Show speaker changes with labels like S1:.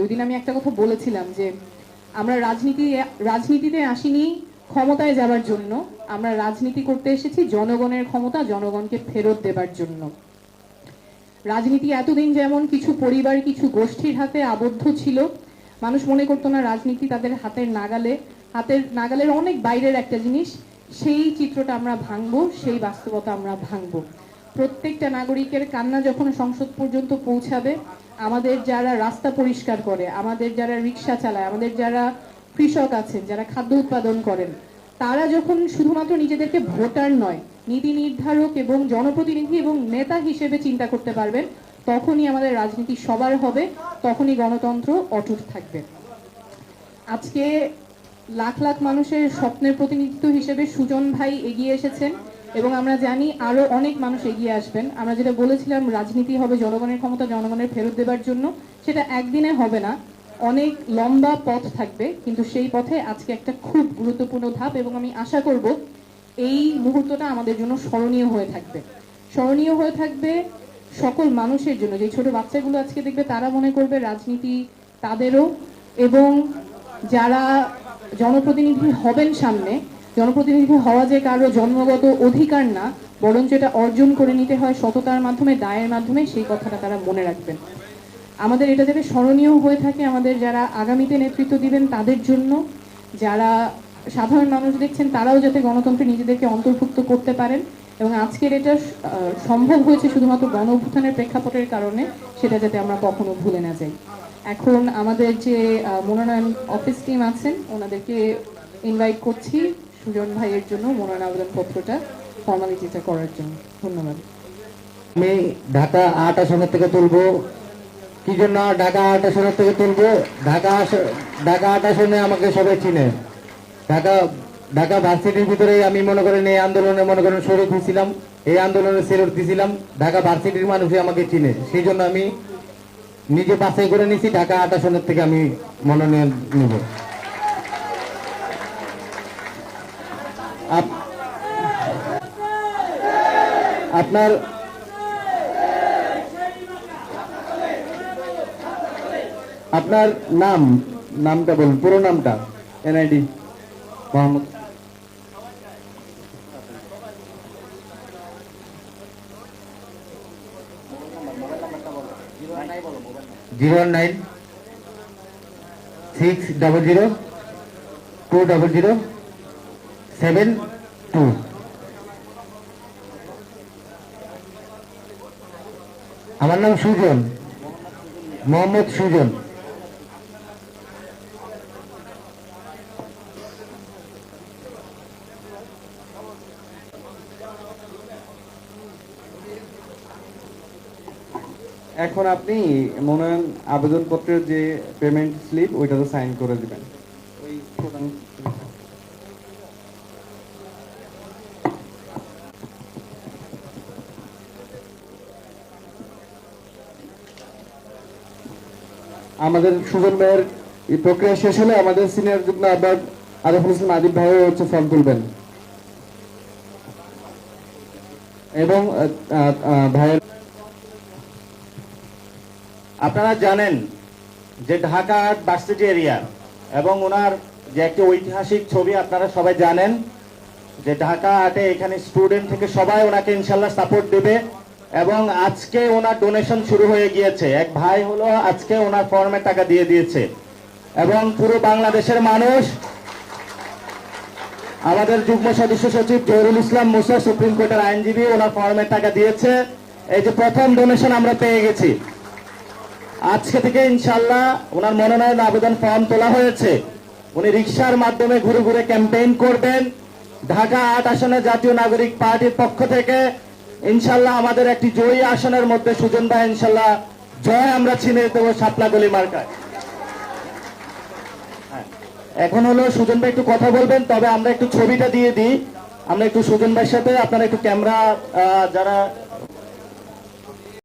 S1: ওই দিন আমি একটা কথা বলেছিলাম যে আমরা রাজনীতি, রাজনীতিতে আসিনি ক্ষমতায় যাবার জন্য। আমরা রাজনীতি করতে এসেছি জনগণের ক্ষমতা, জনগণকে ফেরত দেবার জন্য। রাজনীতি এতদিন যেমন কিছু পরিবার, কিছু গোষ্ঠীর হাতে আবদ্ধ ছিল, মানুষ মনে করতো না রাজনীতি তাদের হাতের নাগালে। হাতের নাগালের অনেক বাইরের একটা জিনিস, সেই চিত্রটা আমরা ভাঙবো, সেই বাস্তবতা আমরা ভাঙবো। প্রত্যেকটা নাগরিকের কান্না যখন সংসদ পর্যন্ত পৌঁছাবে আমাদের যারা রাস্তা পরিষ্কার করে, আমাদের যারা রিক্সা চালায়, আমাদের যারা কৃষক আছেন, যারা খাদ্য উৎপাদন করেন, তারা যখন শুধুমাত্র নিজেদেরকে ভোটার নয়, নীতি নির্ধারক এবং জনপ্রতিনিধি এবং নেতা হিসেবে চিন্তা করতে পারবেন, তখনই আমাদের রাজনীতি সবার হবে, তখনই গণতন্ত্র অটুট থাকবে। আজকে লাখ লাখ মানুষের স্বপ্নের প্রতিনিধিত্ব হিসেবে সুজন ভাই এগিয়ে এসেছেন। এবং আমরা জানি আরও অনেক মানুষ এগিয়ে আসবেন। আমরা যেটা বলেছিলাম, রাজনীতি হবে জনগণের ক্ষমতা, জনগণের ফেরত দেবার জন্য। সেটা একদিনে হবে না। অনেক লম্বা পথ থাকবে, কিন্তু সেই পথে আজকে একটা খুব গুরুত্বপূর্ণ ধাপ এবং আমি আশা করব এই মুহূর্তটা আমাদের জন্য স্মরণীয় হয়ে থাকবে। স্মরণীয় হয়ে থাকবে সকল মানুষের জন্য। যে ছোট বাচ্চাগুলো আজকে দেখবে, তারা মনে করবে রাজনীতি তাদেরও এবং যারা জনপ্রতিনিধি হবেন সামনে জনপ্রতিনিধি হওয়া যে কারও জন্মগত অধিকার না, বরঞ্চ এটা অর্জন করে নিতে হয় সততার মাধ্যমে, দায়ের মাধ্যমে, সেই কথাটা তারা মনে রাখবেন। আমাদের এটা যাতে স্মরণীয় হয়ে থাকে, আমাদের যারা আগামীতে নেতৃত্ব দিবেন তাদের জন্য, যারা সাধারণ মানুষ দেখছেন তারাও যাতে গণতন্ত্রে নিজেদেরকে অন্তর্ভুক্ত করতে পারেন। এবং আজকের এটা সম্ভব হয়েছে শুধুমাত্র গণ অভ্যুত্থানের প্রেক্ষাপটের কারণে, সেটা যাতে আমরা কখনো ভুলে না যাই। এখন আমাদের যে মনোনয়ন অফিস টিম আছেন, ওনাদেরকে ইনভাইট করছি। সুজন ভাইয়ের জন্য মনোনয়ন আবেদনপত্রটা ফর্মালিটিটা করার জন্য। ধন্যবাদ।
S2: আমি ঢাকা আট আসনের থেকে তুলবো। কি জন্য ঢাকা আট আসনের থেকে তুলবো? ঢাকা ঢাকা আট আসনে আমাকে সবাই চিনে। ঢাকা ঢাকা ভার্সিটির ভিতরে আমি মনে করেন এই আন্দোলনে মনে করেন শরীর হয়েছিলাম এই আন্দোলনে সেরত দিয়েছিলাম ঢাকা ভার্সিটির মানুষই আমাকে চিনে। সেই জন্য আমি নিজে বাছাই করে নিছি, ঢাকা আট আসনের থেকে আমি মনোনয়ন নিব। আপনার আপনার নাম, নামটা বলুন, পুরো নামটা NID Mohammad. Zero nine, six double zero, two double zero. Seven two. আমার নাম সুজন। মোহাম্মদ সুজন।
S3: এখন আপনি মনোনয়ন আবেদনপত্রের যে পেমেন্ট স্লিপ ওইটাতে সাইন করে দিবেন। ওই আমাদের সুজন ভাইয়ের এই প্রক্রিয়া শেষ হলে আমাদের সিনিয়র যুগ্ম আবার আরিফুল ইসলাম আদিব ভাইও হচ্ছে ফর্ম তুলবেন। এবং ভাইয়ের
S2: আপনারা জানেন যে ঢাকা আর্ট ভার্সিটি এরিয়া এবং ওনার যে একটি ঐতিহাসিক ছবি আপনারা সবাই জানেন, যে ঢাকা আর্টে এখানে স্টুডেন্ট থেকে সবাই ওনাকে ইনশাল্লাহ সাপোর্ট দেবে। এবং আজকে ওনার ডোনেশন শুরু হয়ে গিয়েছে। এক ভাই হলো আজকে ওনার ফর্মে টাকা দিয়ে দিয়েছে। এবং পুরো বাংলাদেশের মানুষ, আমাদের যুগ্ম সদস্য সচিব জহিরুল ইসলাম মুসা, সুপ্রিম কোর্টের আইনজীবী, ওনার ফর্মে টাকা দিয়েছে। এই যে প্রথম ডোনেশন আমরা পেয়ে গেছি। আজকে থেকে ইনশাল্লাহ ওনার মনোনয়ন আবেদন ফর্ম তোলা হয়েছে। উনি রিক্সার মাধ্যমে ঘুরে ঘুরে ক্যাম্পেইন করবেন। ঢাকা আট আসনে জাতীয় নাগরিক পার্টির পক্ষ থেকে ইনশাল্লাহ আমাদের একটি জয়ী আসনের মধ্যে সুজন ভাই ইনশাল্লাহ জয় আমরা ছিনে দেবো সাপলাগলি মার্কায়। হ্যাঁ, এখন হলো সুজন ভাই একটু কথা বলবেন তবে আমরা একটু ছবিটা দিয়ে দিই। আমরা একটু সুজন ভাইয়ের সাথে আপনারা একটু ক্যামেরা যারা